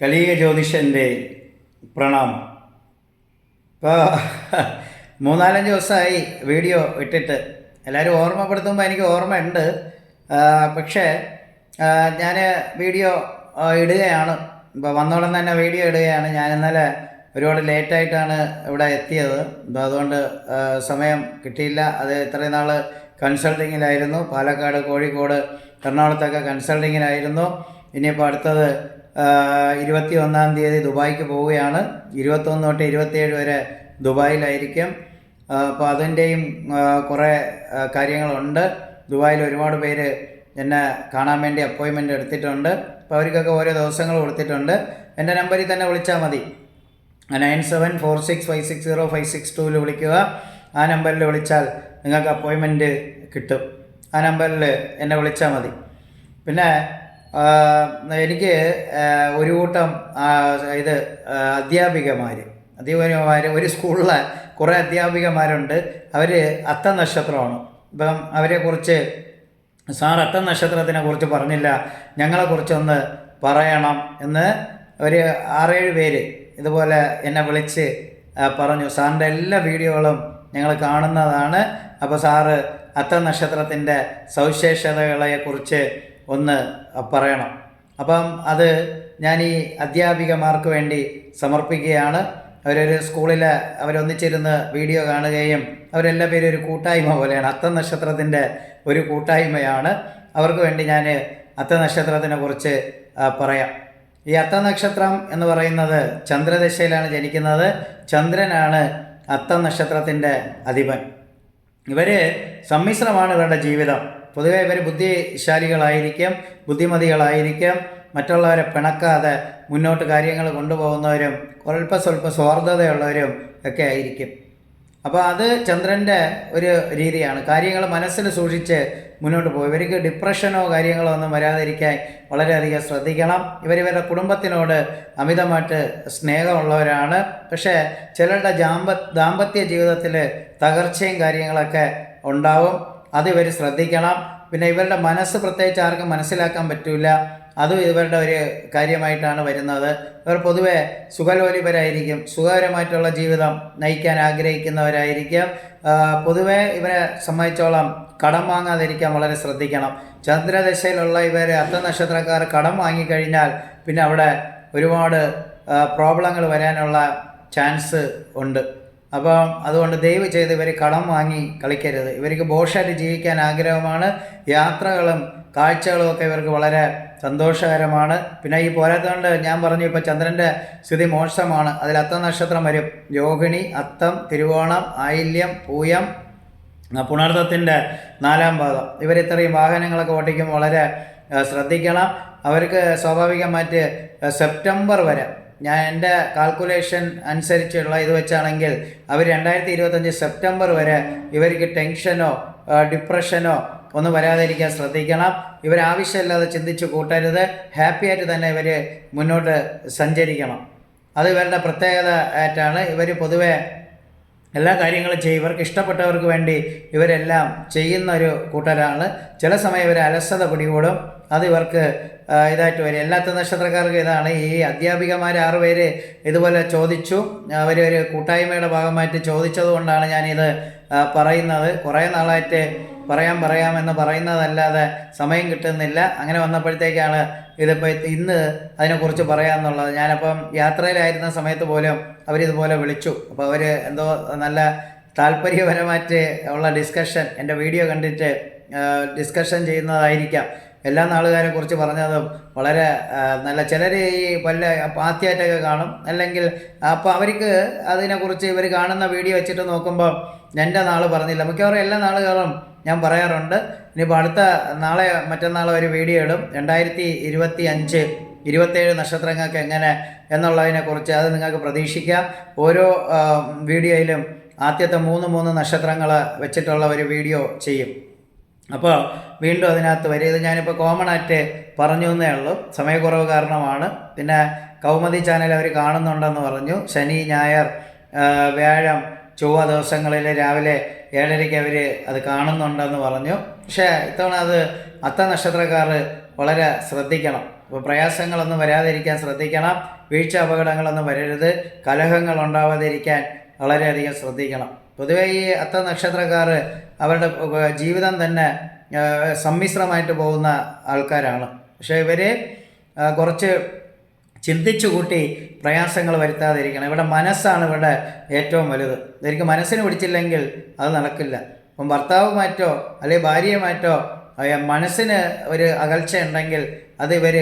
കലിക ജ്യോതിഷന്റെ പ്രണാമം. ഇപ്പോൾ മൂന്നാലഞ്ച് ദിവസമായി വീഡിയോ ഇട്ടിട്ട് എല്ലാവരും ഓർമ്മപ്പെടുത്തുമ്പോൾ എനിക്ക് ഓർമ്മയുണ്ട്. പക്ഷേ ഞാൻ വീഡിയോ ഇടുകയാണ്. ഇപ്പോൾ വന്നോടൻ തന്നെ വീഡിയോ ഇടുകയാണ്. ഞാൻ ഇന്നലെ ഒരുപാട് ലേറ്റായിട്ടാണ് ഇവിടെ എത്തിയത്. അപ്പോൾ അതുകൊണ്ട് സമയം കിട്ടിയില്ല. അത് ഇത്രയും നാൾ കൺസൾട്ടിങ്ങിലായിരുന്നു. പാലക്കാട് കോഴിക്കോട് എറണാകുളത്തൊക്കെ കൺസൾട്ടിങ്ങിലായിരുന്നു. ഇനിയിപ്പോൾ അടുത്തത് ഇരുപത്തി ഒന്നാം തീയതി ദുബായിക്ക് പോവുകയാണ്. ഇരുപത്തൊന്ന് തൊട്ട് ഇരുപത്തിയേഴ് വരെ ദുബായിലായിരിക്കും. അപ്പോൾ അതിന്റെയും കുറേ കാര്യങ്ങളുണ്ട്. ദുബായിൽ ഒരുപാട് പേര് എന്നെ കാണാൻ വേണ്ടി അപ്പോയിൻമെന്റ് എടുത്തിട്ടുണ്ട്. അപ്പോൾ അവർക്കൊക്കെ ഓരോ ദിവസങ്ങൾ കൊടുത്തിട്ടുണ്ട്. എന്റെ നമ്പറിൽ തന്നെ വിളിച്ചാൽ മതി. Nine seven four six five six zero five six ടൂവിൽ വിളിക്കുക. ആ നമ്പറിൽ വിളിച്ചാൽ നിങ്ങൾക്ക് അപ്പോയിൻമെന്റ് കിട്ടും. ആ നമ്പറിൽ എന്നെ വിളിച്ചാൽ മതി. പിന്നെ എനിക്ക് ഒരു കൂട്ടം ഇത് അധ്യാപികമാർ അധ്യാപികമാർ ഒരു സ്കൂളിലെ കുറേ അധ്യാപികമാരുണ്ട് അവർ അത്ത നക്ഷത്രമാണ്. ഇപ്പം അവരെക്കുറിച്ച് സാർ അത്ത നക്ഷത്രത്തിനെ കുറിച്ച് പറഞ്ഞില്ല. ഞങ്ങളെക്കുറിച്ചൊന്ന് പറയണം. എന്ന് ഒരു ആറേഴ് പേര് ഇതുപോലെ എന്നെ വിളിച്ച് പറഞ്ഞു. സാറിന്റെ എല്ലാ വീഡിയോകളും ഞങ്ങൾ കാണുന്നതാണ്. അപ്പോൾ സാറ് അത്ത നക്ഷത്രത്തിന്റെ സവിശേഷതകളെക്കുറിച്ച് ഒന്ന് പറയണം. അപ്പം അത് ഞാൻ ഈ അധ്യാപികമാർക്ക് വേണ്ടി സമർപ്പിക്കുകയാണ്. അവരൊരു സ്കൂളിൽ അവരൊന്നിച്ചിരുന്ന് വീഡിയോ കാണുകയും അവരെല്ലാ പേരും ഒരു കൂട്ടായ്മ പോലെയാണ്. അത്ത നക്ഷത്രത്തിന്റെ ഒരു കൂട്ടായ്മയാണ്. അവർക്ക് വേണ്ടി ഞാൻ അത്ത നക്ഷത്രത്തിനെ കുറിച്ച് പറയാം. ഈ അത്ത നക്ഷത്രം എന്ന് പറയുന്നത് ചന്ദ്രദശയിലാണ് ജനിക്കുന്നത്. ചന്ദ്രനാണ് അത്ത നക്ഷത്രത്തിന്റെ അധിപൻ. ഇവർ സമ്മിശ്രമാണ് ഇവരുടെ ജീവിതം. പൊതുവെ ഇവർ ബുദ്ധിശാലികളായിരിക്കും ബുദ്ധിമതികളായിരിക്കും. മറ്റുള്ളവരെ പിണക്കാതെ മുന്നോട്ട് കാര്യങ്ങൾ കൊണ്ടുപോകുന്നവരും അല്പ സ്വല്പ സ്വാർത്ഥതയുള്ളവരും ഒക്കെ ആയിരിക്കും. അപ്പോൾ അത് ചന്ദ്രന്റെ ഒരു രീതിയാണ്. കാര്യങ്ങൾ മനസ്സിൽ സൂക്ഷിച്ച് മുന്നോട്ട് പോകും. ഇവർക്ക് ഡിപ്രഷനോ കാര്യങ്ങളോ ഒന്നും വരാതിരിക്കാൻ വളരെയധികം ശ്രദ്ധിക്കണം. ഇവർ കുടുംബത്തിനോട് അമിതമായിട്ട് സ്നേഹമുള്ളവരാണ്. പക്ഷേ ചിലരുടെ ജാമ്പ ദാമ്പത്യ ജീവിതത്തിൽ തകർച്ചയും കാര്യങ്ങളൊക്കെ ഉണ്ടാവും. അത് ഇവർ ശ്രദ്ധിക്കണം. പിന്നെ ഇവരുടെ മനസ്സ് പ്രത്യേകിച്ച് ആർക്കും മനസ്സിലാക്കാൻ പറ്റില്ല അതും ഇവരുടെ ഒരു കാര്യമായിട്ടാണ് വരുന്നത്. ഇവർ പൊതുവെ സുഖലോലിപരായിരിക്കും സുഖകരമായിട്ടുള്ള ജീവിതം നയിക്കാൻ ആഗ്രഹിക്കുന്നവരായിരിക്കും. പൊതുവെ ഇവരെ സംബന്ധിച്ചോളം കടം വാങ്ങാതിരിക്കാൻ വളരെ ശ്രദ്ധിക്കണം. ചന്ദ്രദശയിലുള്ള ഇവർ അർദ്ധനക്ഷത്രക്കാർ കടം വാങ്ങിക്കഴിഞ്ഞാൽ പിന്നെ അവിടെ ഒരുപാട് പ്രോബ്ലങ്ങൾ വരാനുള്ള ചാൻസ് ഉണ്ട്. അപ്പം അതുകൊണ്ട് ദയവ് ചെയ്ത് ഇവർ കളം വാങ്ങി കളിക്കരുത്. ഇവർക്ക് ബോഷായിട്ട് ജീവിക്കാൻ ആഗ്രഹമാണ്. യാത്രകളും കാഴ്ചകളും ഒക്കെ ഇവർക്ക് വളരെ സന്തോഷകരമാണ്. പിന്നെ ഈ പോരാത്തതുകൊണ്ട് ഞാൻ പറഞ്ഞു ഇപ്പോൾ ചന്ദ്രന്റെ സ്ഥിതി മോശമാണ്. അതിൽ അത്തം നക്ഷത്രം വരും. രോഹിണി അത്തം തിരുവോണം ആയില്യം പൂയം പുണർത്തത്തിന്റെ നാലാം ഭാഗം. ഇവർ ഇത്രയും വാഹനങ്ങളൊക്കെ ഓടിക്കുമ്പോൾ വളരെ ശ്രദ്ധിക്കണം. അവർക്ക് സ്വാഭാവികമായിട്ട് സെപ്റ്റംബർ വരെ ഞാൻ എന്റെ കാൽക്കുലേഷൻ അനുസരിച്ചുള്ള ഇത് വെച്ചാണെങ്കിൽ അവർ രണ്ടായിരത്തി ഇരുപത്തഞ്ച് സെപ്റ്റംബർ വരെ ഇവർക്ക് ടെൻഷനോ ഡിപ്രഷനോ ഒന്നും വരാതിരിക്കാൻ ശ്രദ്ധിക്കണം. ഇവർ ആവശ്യമില്ലാതെ ചിന്തിച്ച് കൂട്ടരുത്. ഹാപ്പി ആയിട്ട് തന്നെ ഇവർ മുന്നോട്ട് സഞ്ചരിക്കണം. അത് ഇവരുടെ പ്രത്യേകത ആയിട്ടാണ്. ഇവർ പൊതുവെ എല്ലാ കാര്യങ്ങളും ചെയ്യും ഇവർക്ക് ഇഷ്ടപ്പെട്ടവർക്ക് വേണ്ടി ഇവരെല്ലാം ചെയ്യുന്ന ഒരു കൂട്ടരാണ്. ചില സമയം ഇവർ അലസത പിടികൂടും. അത് ഇവർക്ക് ഇതായിട്ട് വരും. എല്ലാത്ത നക്ഷത്രക്കാർക്ക് ഇതാണ്. ഈ അധ്യാപികമാർ ആറുപേര് ഇതുപോലെ ചോദിച്ചു. അവർ ഒരു കൂട്ടായ്മയുടെ ഭാഗമായിട്ട് ചോദിച്ചതുകൊണ്ടാണ് ഞാനിത് പറയുന്നത്. കുറേ നാളായിട്ട് പറയാം പറയാമെന്ന് പറയുന്നതല്ലാതെ സമയം കിട്ടുന്നില്ല. അങ്ങനെ വന്നപ്പോഴത്തേക്കാണ് ഇതിപ്പോൾ ഇന്ന് അതിനെക്കുറിച്ച് പറയാമെന്നുള്ളത് ഞാനപ്പം യാത്രയിലായിരുന്ന സമയത്ത് പോലും അവരിതുപോലെ വിളിച്ചു. അപ്പോൾ അവർ എന്തോ നല്ല താല്പര്യപരമായിട്ട് ഉള്ള ഡിസ്കഷൻ എന്റെ വീഡിയോ കണ്ടിട്ട് ഡിസ്കഷൻ ചെയ്യുന്നതായിരിക്കാം. എല്ലാ നാളുകാരെ കുറിച്ച് പറഞ്ഞതും വളരെ നല്ല ചിലർ ഈ വല്ല പാത്തിയായിട്ടൊക്കെ കാണും. അല്ലെങ്കിൽ അപ്പോൾ അവർക്ക് അതിനെക്കുറിച്ച് ഇവർ കാണുന്ന വീഡിയോ വെച്ചിട്ട് നോക്കുമ്പോൾ എന്റെ നാൾ പറഞ്ഞില്ല. മിക്കവാറും എല്ലാ നാളുകളും ഞാൻ പറയാറുണ്ട്. ഇനിയിപ്പോൾ അടുത്ത നാളെ മറ്റന്നാളെ ഒരു വീഡിയോ ഇടും. രണ്ടായിരത്തി ഇരുപത്തി അഞ്ച് ഇരുപത്തേഴ് നക്ഷത്രങ്ങൾക്ക് എങ്ങനെ എന്നുള്ളതിനെക്കുറിച്ച് അത് നിങ്ങൾക്ക് പ്രതീക്ഷിക്കാം. ഓരോ വീഡിയോയിലും ആദ്യത്തെ മൂന്ന് മൂന്ന് നക്ഷത്രങ്ങൾ വെച്ചിട്ടുള്ള ഒരു വീഡിയോ ചെയ്യും. അപ്പോൾ വീണ്ടും അതിനകത്ത് വരും. ഇത് ഞാനിപ്പോൾ കോമൺ ആയിട്ട് പറഞ്ഞു എന്നേ ഉള്ളൂ. സമയക്കുറവ് കാരണമാണ്. പിന്നെ കൗമുദി ചാനൽ അവർ കാണുന്നുണ്ടെന്ന് പറഞ്ഞു. ശനി ഞായർ വ്യാഴം ചൊവ്വ ദിവസങ്ങളിൽ രാവിലെ ഏഴരയ്ക്ക് അവർ അത് കാണുന്നുണ്ടെന്ന് പറഞ്ഞു. പക്ഷേ ഇത്തവണ അത് അത്ത നക്ഷത്രക്കാർ വളരെ ശ്രദ്ധിക്കണം. അപ്പോൾ പ്രയാസങ്ങളൊന്നും വരാതിരിക്കാൻ ശ്രദ്ധിക്കണം. വീഴ്ച അപകടങ്ങളൊന്നും വരരുത്. കലഹങ്ങൾ ഉണ്ടാവാതിരിക്കാൻ വളരെയധികം ശ്രദ്ധിക്കണം. പൊതുവേ ഈ അത്ത നക്ഷത്രക്കാർ അവരുടെ ജീവിതം തന്നെ സമ്മിശ്രമായിട്ട് പോകുന്ന ആൾക്കാരാണ്. പക്ഷേ ഇവർ കുറച്ച് ചിന്തിച്ചു കൂട്ടി പ്രയാസങ്ങൾ വരുത്താതിരിക്കണം. ഇവിടെ മനസ്സാണ് ഇവിടെ ഏറ്റവും വലുത്. എനിക്ക് മനസ്സിന് പിടിച്ചില്ലെങ്കിൽ അത് നടക്കില്ല. അപ്പം ഭർത്താവ് മാറ്റോ അല്ലെങ്കിൽ ഭാര്യയെ മാറ്റോ മനസ്സിന് ഒരു അകൽച്ച ഉണ്ടെങ്കിൽ അത് ഇവർ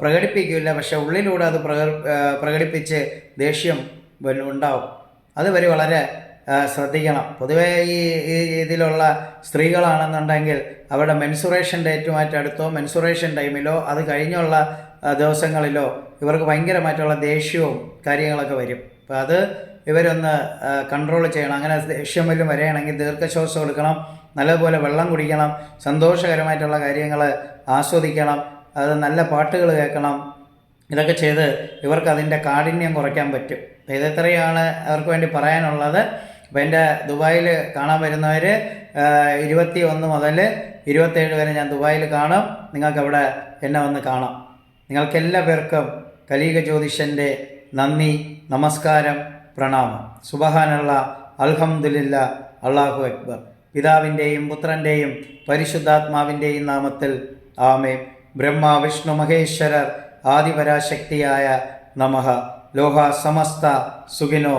പ്രകടിപ്പിക്കില്ല. പക്ഷെ ഉള്ളിലൂടെ അത് പ്രക പ്രകടിപ്പിച്ച് ദേഷ്യം ഉണ്ടാവും. അത് വരെ വളരെ ശ്രദ്ധിക്കണം. പൊതുവേ ഈ ഈ ഇതിലുള്ള സ്ത്രീകളാണെന്നുണ്ടെങ്കിൽ അവരുടെ മെൻസുറേഷൻ ഡേറ്റുമായിട്ട് അടുത്തോ മെൻസുറേഷൻ ടൈമിലോ അത് കഴിഞ്ഞുള്ള ദിവസങ്ങളിലോ ഇവർക്ക് ഭയങ്കരമായിട്ടുള്ള ദേഷ്യവും കാര്യങ്ങളൊക്കെ വരും. അപ്പോൾ അത് ഇവരൊന്ന് കൺട്രോൾ ചെയ്യണം. അങ്ങനെ ദേഷ്യം വല്ലതും വരികയാണെങ്കിൽ ദീർഘശ്വാസം എടുക്കണം. നല്ലതുപോലെ വെള്ളം കുടിക്കണം. സന്തോഷകരമായിട്ടുള്ള കാര്യങ്ങൾ ആസ്വദിക്കണം. അത് നല്ല പാട്ടുകൾ കേൾക്കണം. ഇതൊക്കെ ചെയ്ത് ഇവർക്ക് അതിന്റെ കാഠിന്യം കുറയ്ക്കാൻ പറ്റും. ഇതെത്രയാണ് അവർക്ക് വേണ്ടി പറയാനുള്ളത്. അപ്പോൾ എന്റെ ദുബായിൽ കാണാൻ വരുന്നവർ ഇരുപത്തി ഒന്ന് മുതൽ ഇരുപത്തേഴ് വരെ ഞാൻ ദുബായിൽ കാണും. നിങ്ങൾക്കവിടെ എന്നെ വന്ന് കാണാം. നിങ്ങൾക്കെല്ലാ പേർക്കും കലീക ജ്യോതിഷന്റെ നന്ദി നമസ്കാരം പ്രണാമം. സുബഹാനുള്ള അൽഹംദുലില്ല അള്ളാഹു അക്ബർ. പിതാവിന്റെയും പുത്രന്റെയും പരിശുദ്ധാത്മാവിന്റെയും നാമത്തിൽ ആമേ ബ്രഹ്മ വിഷ്ണു മഹേശ്വരർ ആദിപരാശക്തിയായ നമഃ ലോഹ സമസ്ത സുഖിനോ.